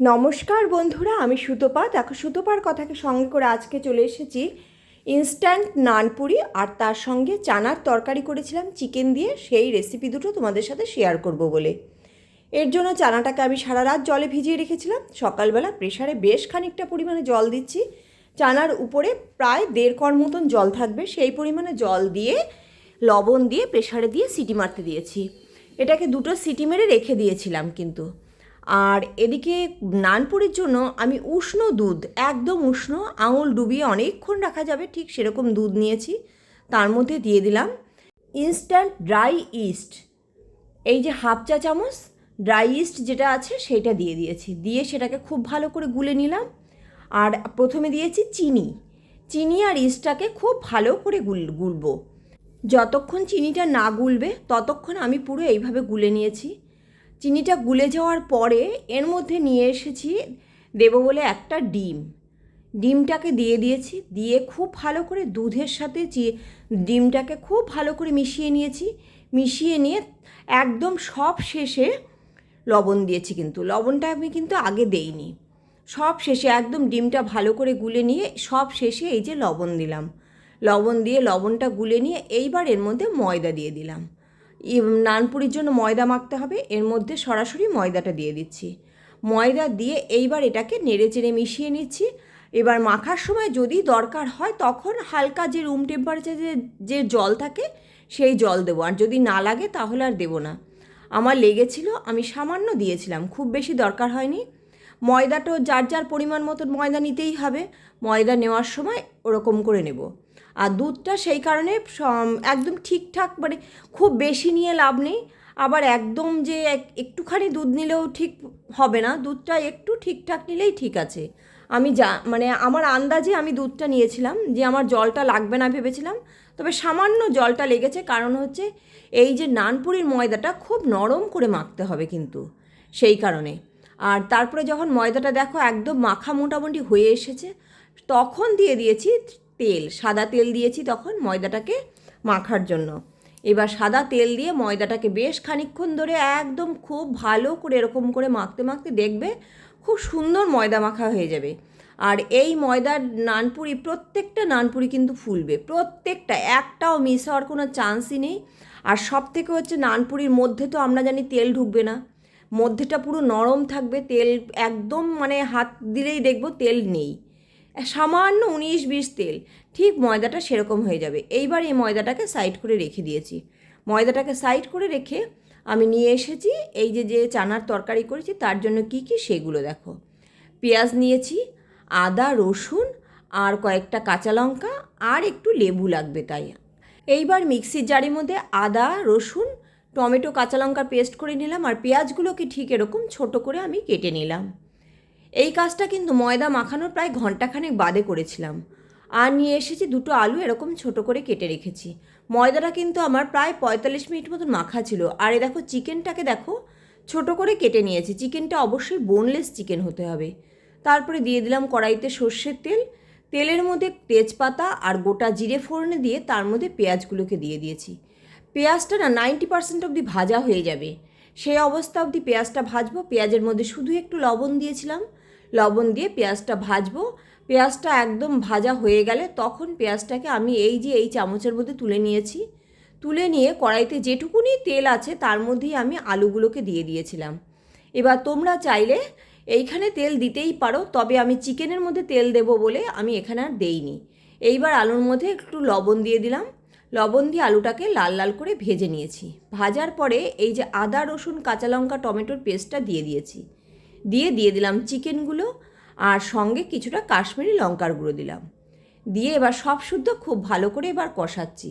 নমস্কার বন্ধুরা, আমি সুতপা। দেখো, সুতপার কথাকে সঙ্গে করে আজকে চলে এসেছি ইনস্ট্যান্ট নানপুরি আর তার সঙ্গে চানার তরকারি করেছিলাম চিকেন দিয়ে। সেই রেসিপি দুটো তোমাদের সাথে শেয়ার করব বলে। এর জন্য চানাটাকে আমি সারা রাত জলে ভিজিয়ে রেখেছিলাম। সকালবেলা প্রেশারে বেশ খানিকটা পরিমাণে জল দিচ্ছি। চানার উপরে প্রায় দেড় কর মতন জল থাকবে। সেই পরিমাণে জল দিয়ে, লবণ দিয়ে প্রেশারে দিয়ে সিটি মারতে দিয়েছি। এটাকে দুটো সিটি মেরে রেখে দিয়েছিলাম কিন্তু। আর এদিকে নানপুরির জন্য আমি উষ্ণ দুধ, একদম উষ্ণ, আঙুল ডুবিয়ে অনেকক্ষণ রাখা যাবে, ঠিক সেরকম দুধ নিয়েছি, তার মধ্যে দিয়ে দিলাম ইনস্ট্যান্ট ড্রাই ইস্ট এই যে হাফ চা চামচ ড্রাই ইস্ট যেটা আছে সেটা দিয়ে দিয়েছি, দিয়ে সেটাকে খুব ভালো করে গুলে নিলাম, আর প্রথমে দিয়েছি চিনি। চিনি আর ইস্টটাকে খুব ভালো করে গুল, গুলবো। যতক্ষণ চিনিটা না গুলবে, ততক্ষণ আমি পুরো এইভাবে গুলে নিয়েছি। চিনিটা গুলে যাওয়ার পরে এর মধ্যে নিয়ে এসেছি দেবো বলে একটা ডিম। ডিমটাকে দিয়ে দিয়েছি, দিয়ে খুব ভালো করে দুধের সাথে ডিমটাকে খুব ভালো করে মিশিয়ে নিয়েছি। মিশিয়ে নিয়ে একদম সব শেষে লবণ দিয়েছি কিন্তু, লবণটা আমি কিন্তু আগে দেইনি। সব শেষে একদম ডিমটা ভালো করে গুলে নিয়ে সব শেষে এই যে লবণ দিলাম। লবণ দিয়ে লবণটা গুলে নিয়ে এইবার এর মধ্যে ময়দা দিয়ে দিলাম। নানপুরির জন্য ময়দা মাখতে হবে। এর মধ্যে সরাসরি ময়দাটা দিয়ে দিচ্ছি। ময়দা দিয়ে এইবার এটাকে নেড়ে চেড়ে মিশিয়ে নিচ্ছি। এবার মাখার সময় যদি দরকার হয় তখন হালকা যে রুম টেম্পারেচারে যে জল থাকে সেই জল দেবো। আর যদি না লাগে তাহলে আর দেবো না। আমার লেগেছিল, আমি সামান্য দিয়েছিলাম, খুব বেশি দরকার হয়নি। ময়দাটাও যার যার পরিমাণ মতন ময়দা নিতেই হবে। ময়দা নেওয়ার সময় ওরকম করে নেব। আর দুধটা সেই কারণে একদম ঠিকঠাক মানে খুব বেশি নিয়ে লাভ নেই। আবার একদম যে এক- একটুখানি দুধ নিলেও ঠিক হবে না, দুধটা একটু ঠিকঠাক নিলেই ঠিক আছে। আমি যা মানে আমার আন্দাজে আমি দুধটা নিয়েছিলাম, যে আমার জলটা লাগবে না ভেবেছিলাম, তবে সামান্য জলটা লেগেছে, কারণ হচ্ছে এই যে নানপুরির ময়দাটা খুব নরম করে মাখতে হবে কিন্তু, সেই কারণে। আর তারপরে যখন ময়দাটা দেখো একদম মাখা মোটামুটি হয়ে এসেছে, তখন দিয়ে দিয়েছি তেল, সাদা তেল দিয়েছি তখন ময়দাটাকে মাখার জন্য। এবার সাদা তেল দিয়ে ময়দাটাকে বেশ খানিকক্ষণ ধরে একদম খুব ভালো করে এরকম করে মাখতে মাখতে দেখবে খুব সুন্দর ময়দা মাখা হয়ে যাবে। আর এই ময়দার নানপুরি, প্রত্যেকটা নানপুরি কিন্তু ফুলবে, প্রত্যেকটা, একটাও মিস হওয়ার কোনো চান্সই নেই। আর সব থেকে হচ্ছে নানপুরির মধ্যে তো আমরা জানি তেল ঢুকবে না। মধ্যেটা পুরো নরম থাকবে, তেল একদম মানে হাত দিলেই দেখব তেল নেই। সামান্য উনিশ বিশ তেল। ঠিক ময়দাটা সেরকম হয়ে যাবে। এইবার এই ময়দাটাকে সাইড করে রেখে দিয়েছি। ময়দাটাকে সাইড করে রেখে আমি নিয়ে এসেছি এই যে যে চানার তরকারি করেছি তার জন্য কি কি সেগুলো দেখো। পেঁয়াজ নিয়েছি, আদা, রসুন আর কয়েকটা কাঁচা লঙ্কা আর একটু লেবু লাগবে তাই। এইবার মিক্সির জারের মধ্যে আদা, রসুন, টমেটো, কাঁচা লঙ্কার পেস্ট করে নিলাম আর পেঁয়াজগুলোকে ঠিক এরকম ছোট করে আমি কেটে নিলাম। এই কাজটা কিন্তু ময়দা মাখানোর প্রায় ঘন্টাখানেক বাদে করেছিলাম। আর নিয়ে এসেছি দুটো আলু এরকম ছোট করে কেটে রেখেছি। ময়দাটা কিন্তু আমার প্রায় পঁয়তাল্লিশ মিনিট মতন মাখা ছিল। আর এ দেখো চিকেনটাকে দেখো, ছোট করে কেটে নিয়েছি। চিকেনটা অবশ্যই বোনলেস চিকেন হতে হবে। তারপরে দিয়ে দিলাম কড়াইতে সর্ষের তেল। তেলের মধ্যে তেজপাতা আর গোটা জিরে ফোড়নে দিয়ে তার মধ্যে পেঁয়াজগুলোকে দিয়ে দিয়েছি। পেঁয়াজটা না নাইনটি পার্সেন্ট অবধি ভাজা হয়ে যাবে। সেই অবস্থা অবধি পেঁয়াজটা ভাজবো। পেঁয়াজের মধ্যে শুধু একটু লবণ দিয়েছিলাম। লবণ দিয়ে পেঁয়াজটা ভাজবো। পেঁয়াজটা একদম ভাজা হয়ে গেলে তখন পেঁয়াজটাকে আমি এই যে এই চামচের মধ্যে তুলে নিয়েছি। তুলে নিয়ে কড়াইতে যেটুকুনি তেল আছে তার মধ্যেই আমি আলুগুলোকে দিয়ে দিয়েছিলাম। এবার তোমরা চাইলে এইখানে তেল দিতেই পারো, তবে আমি চিকেনের মধ্যে তেল দেবো বলে আমি এখানে আর দেইনি। এইবার আলুর মধ্যে একটু লবণ দিয়ে দিলাম। লবণ দিয়ে আলুটাকে লাল লাল করে ভেজে নিয়েছি। ভাজার পরে এই যে আদা, রসুন, কাঁচা লঙ্কা, টমেটোর পেস্টটা দিয়ে দিয়েছি। দিয়ে দিয়ে দিলাম চিকেনগুলো আর সঙ্গে কিছুটা কাশ্মীরি লঙ্কার গুঁড়ো দিলাম। দিয়ে এবার সব শুদ্ধ খুব ভালো করে এবার কষাচ্ছি।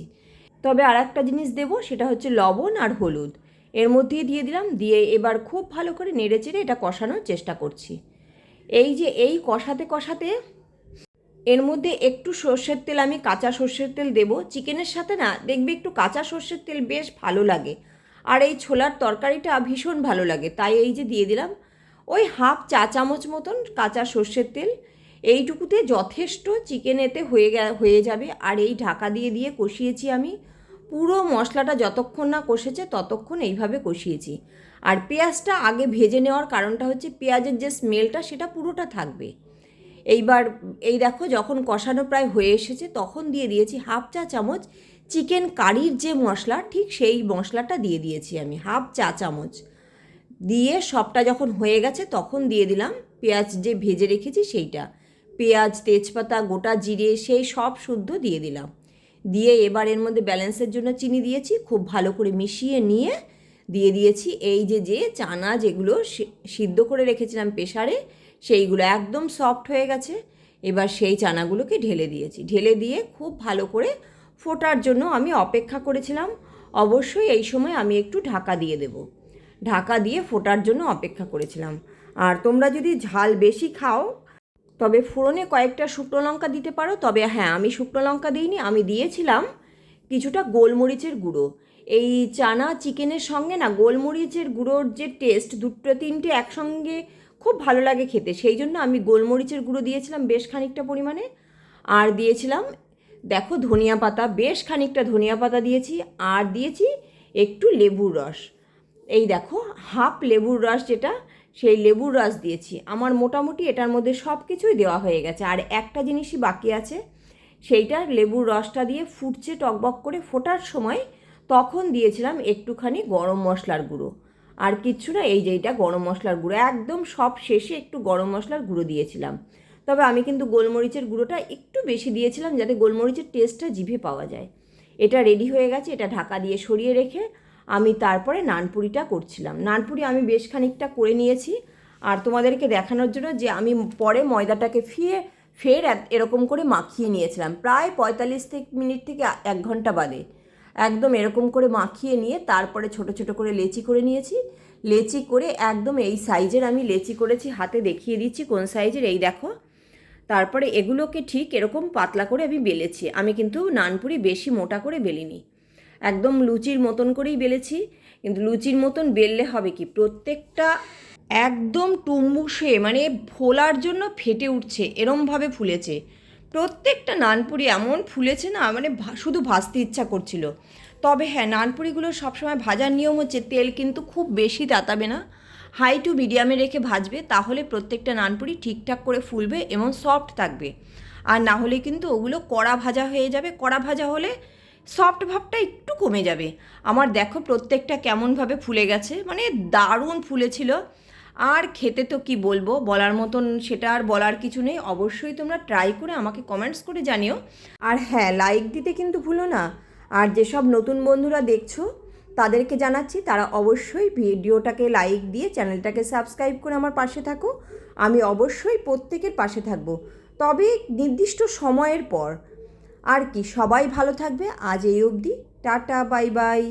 তবে আর একটা জিনিস দেবো, সেটা হচ্ছে লবণ আর হলুদ। এর মধ্যেই দিয়ে দিলাম, দিয়ে এবার খুব ভালো করে নেড়ে চেড়ে এটা কষানোর চেষ্টা করছি। এই যে এই কষাতে কষাতে এর মধ্যে একটু সর্ষের তেল, আমি কাঁচা সর্ষের তেল দেবো। চিকেনের সাথে না, দেখবে একটু কাঁচা সর্ষের তেল বেশ ভালো লাগে। আর এই ছোলার তরকারিটা ভীষণ ভালো লাগে। তাই এই যে দিয়ে দিলাম ওই হাফ চা চামচ মতন কাঁচা সর্ষের তেল, এইটুকুতে যথেষ্ট চিকেন এতে হয়ে হয়ে যাবে। আর এই ঢাকা দিয়ে দিয়ে কষিয়েছি আমি। পুরো মশলাটা যতক্ষণ না কষেছে ততক্ষণ এইভাবে কষিয়েছি। আর পেঁয়াজটা আগে ভেজে নেওয়ার কারণটা হচ্ছে পেঁয়াজের যে স্মেলটা সেটা পুরোটা থাকবে। এইবার এই দেখো যখন কষানো প্রায় হয়ে এসেছে তখন দিয়ে দিয়েছি হাফ চা চামচ চিকেন কারির যে মশলা, ঠিক সেই মশলাটা দিয়ে দিয়েছি আমি, হাফ চা চামচ। দিয়ে সবটা যখন হয়ে গেছে, তখন দিয়ে দিলাম পেঁয়াজ যে ভেজে রেখেছি সেইটা। পেঁয়াজ, তেজপাতা, গোটা জিরে, সেই সব শুদ্ধ দিয়ে দিলাম। দিয়ে এবার এর মধ্যে ব্যালেন্সের জন্য চিনি দিয়েছি, খুব ভালো করে মিশিয়ে নিয়ে দিয়ে দিয়েছি। এই যে যে চানা যেগুলো সিদ্ধ করে রেখেছিলাম প্রেশারে সেইগুলো একদম সফট হয়ে গেছে। এবার সেই চানাগুলোকে ঢেলে দিয়েছি। ঢেলে দিয়ে খুব ভালো করে ফোটার জন্য আমি অপেক্ষা করেছিলাম। অবশ্যই এই সময় আমি একটু ঢাকা দিয়ে দেবো। ঢাকা দিয়ে ফোটার জন্য অপেক্ষা করেছিলাম। আর তোমরা যদি ঝাল বেশি খাও, তবে ফোড়নে কয়েকটা শুকনো লঙ্কা দিতে পারো। তবে হ্যাঁ আমি শুকনো লঙ্কা দিইনি, আমি দিয়েছিলাম কিছুটা গোলমরিচের গুঁড়ো। এই চানা চিকেনের সঙ্গে না, গোলমরিচের গুঁড়োর যে টেস্ট, দুটো তিনটে একসঙ্গে খুব ভালো লাগে খেতে। সেই জন্য আমি গোলমরিচের গুঁড়ো দিয়েছিলাম বেশ খানিকটা পরিমাণে। আর দিয়েছিলাম, দেখো ধনিয়া পাতা, বেশ খানিকটা ধনিয়া পাতা দিয়েছি। আর দিয়েছি একটু লেবুর রস। এই দেখো, হাফ লেবুর রস যেটা, সেই লেবুর রস দিয়েছি। আমার মোটামুটি এটার মধ্যে সব কিছুই দেওয়া হয়ে গেছে। আর একটা জিনিসই বাকি আছে, সেইটা লেবুর রসটা দিয়ে ফুটছে টকবক করে ফোটার সময়, তখন দিয়েছিলাম একটুখানি গরম মশলার গুঁড়ো। আর কিচ্ছু না, এই যে এইটা গরম মশলার গুঁড়ো, একদম সব শেষে একটু গরম মশলার গুঁড়ো দিয়েছিলাম। তবে আমি কিন্তু গোলমরিচের গুঁড়োটা একটু বেশি দিয়েছিলাম যাতে গোলমরিচের টেস্টটা জিভে পাওয়া যায়। এটা রেডি হয়ে গেছে, এটা ঢাকা দিয়ে সরিয়ে রেখে আমি তারপরে নানপুরিটা করছিলাম। নানপুরি আমি বেশ খানিকটা করে নিয়েছি। আর তোমাদেরকে দেখানোর জন্য যে আমি পরে ময়দাটাকে ফিয়ে ফের এক- এরকম করে মাখিয়ে নিয়েছিলাম। প্রায় পঁয়তাল্লিশ মিনিট থেকে এক ঘণ্টা বাদে। একদম এরকম করে মাখিয়ে নিয়ে তারপরে ছোট ছোট করে লেচি করে নিয়েছি। লেচি করে একদম এই সাইজের আমি লেচি করেছি, হাতে দেখিয়ে দিচ্ছি কোন সাইজের, এই দেখো। তারপরে এগুলোকে ঠিক এরকম পাতলা করে আমি বেলেছি। আমি কিন্তু নানপুরি বেশি মোটা করে বেলিনি। একদম লুচির মতন করেই বেলেছি, কিন্তু লুচির মতন বেললে হবে কি? প্রত্যেকটা একদম টুম্বুসে মানে ফোলার জন্য ফেটে উঠছে, এরমভাবে ফুলেছে। প্রত্যেকটা নানপুরি এমন ফুলেছে না মানে শুধু ভাজতে ইচ্ছা করছিল। তবে হ্যাঁ নানপুরিগুলো সবসময় ভাজার নিয়ম হচ্ছে, তেল কিন্তু খুব বেশি তাতাবে না। হাই টু মিডিয়ামে রেখে ভাজবে, তাহলে প্রত্যেকটা নানপুরি ঠিকঠাক করে ফুলবে এবং সফট থাকবে। আর না হলে কিন্তু ওগুলো কড়া ভাজা হয়ে যাবে। কড়া ভাজা হলে সফট ভাবটা একটু কমে যাবে। আমার দেখো প্রত্যেকটা কেমনভাবে ফুলে গেছে মানে দারুণ ফুলেছিল। আর খেতে তো কি বলব, বলার মতন সেটা আর বলার কিছু নেই। অবশ্যই তোমরা ট্রাই করে আমাকে কমেন্টস করে জানিও। আর হ্যাঁ লাইক দিতে কিন্তু ভুলো না। আর যেসব নতুন বন্ধুরা দেখছ, তাদেরকে জানাচ্ছি, তারা অবশ্যই ভিডিওটাকে লাইক দিয়ে চ্যানেলটাকে সাবস্ক্রাইব করে আমার পাশে থাকো। আমি অবশ্যই প্রত্যেকের পাশে থাকব। তবে নির্দিষ্ট সময়ের পর আর কি সবাই ভালো থাকবে। আজ এই অবধি টাটা বাই বাই।